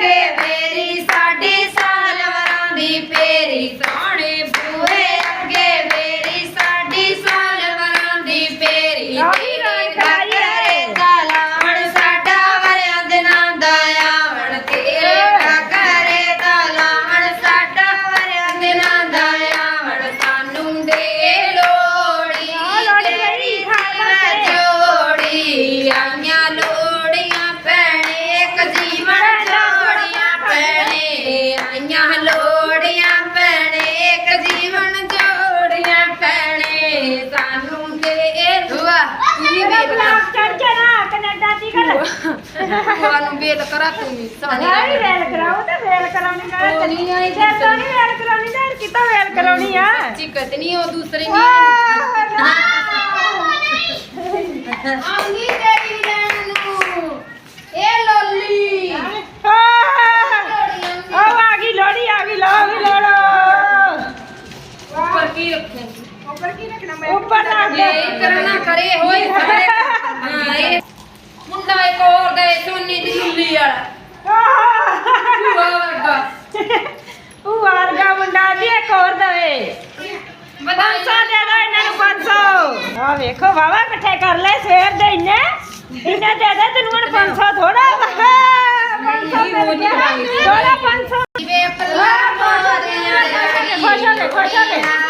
deveres. ਕਾਨੂੰਨ ਤੇ ਇਹ ਦੁਆ ਤੁਸੀਂ ਵੇਦ ਕਰ ਚੜ ਚੜਾ ਕੈਨੇਡਾ ਦੀ ਗੱਲ ਭੂਆ ਨੂੰ ਵੇਦ ਕਰਾ ਤੂੰ ਨਹੀਂ ਸਾਰੀ ਸਾਰੀ ਵੇਲ ਕਰਾਉ ਤੇ ਵੇਲ ਕਰਾਉਣੀ ਨਾ ਉਹ ਨਹੀਂ ਆਈ ਤੇ ਤਾਂ ਨਹੀਂ ਵੇਲ ਕਰਾਉਣੀ ਨਾ ਕਿਤਾ ਵੇਲ ਕਰਾਉਣੀ ਆ ਚਿਕਤ ਨਹੀਂ ਉਹ ਦੂਸਰੇ ਨਹੀਂ ਆਉਂਦੀ ਇਹ ਕਰਨਾ ਕਰੇ ਹੋਏ ਸਾਰੇ ਹਾਂ ਇਹ ਮੁੰਡਾ ਇੱਕ ਹੋਰ ਗਏ ਸੋਨੀ ਦੀ ਲੁੱਲੀ ਵਾਲਾ। ਭੂਆ ਵਰਗਾ। ਉਹ ਵਰਗਾ ਮੁੰਡਾ ਦੀ ਇੱਕ ਹੋਰ ਦਵੇ ਵਧਾਈ 500 ਦੇ ਦੋ ਇਹਨਾਂ ਨੂੰ 500 ਆ ਵੇਖੋ ਵਾਵਾ ਇਕੱਠੇ ਕਰ ਲੈ ਸਵੇਰ ਦੇ ਇੰਨੇ। ਇੰਨੇ ਦੇ ਦੇ ਤੈਨੂੰ ਹੁਣ 500 ਥੋੜਾ ਵਾ 500 ਮਿਲ ਗਿਆ ਥੋੜਾ 500 ਵੇ। ਮਾਰਿਆ ਖੁਸ਼ ਹੋ ਗਏ ਖੁਸ਼ ਹੋ ਗਏ ਪੱਲਾ ਖੁਸ਼ ਹੋ ਗਏ ਖੁਸ਼ ਹੋ ਗਏ ਓਕੇ ਇਹ ਰੱਖ ਇਹ ਰੱਖ ਇਹ ਇਹ ਉਹਨੇ ਤਾਂ ਖੁਸ਼ ਹੋ ਗਏ ਨੀ ਇਹ ਲੈ ਜੜੀ ਲੋੜੀ ਉਸੇ ਘਰ ਗਾਵਾਂ ਤੇਰੇ ਮੁੰਡੇ ਦੀ ਵਧਾਈ ਲੋੜੀ ਉਸੇ ਘਰ ਆਪਣਾ ਖੁਸ਼ ਹੋ ਗਏ। ਆ ਸਾਢੇ 500 ਲੈ ਕੇ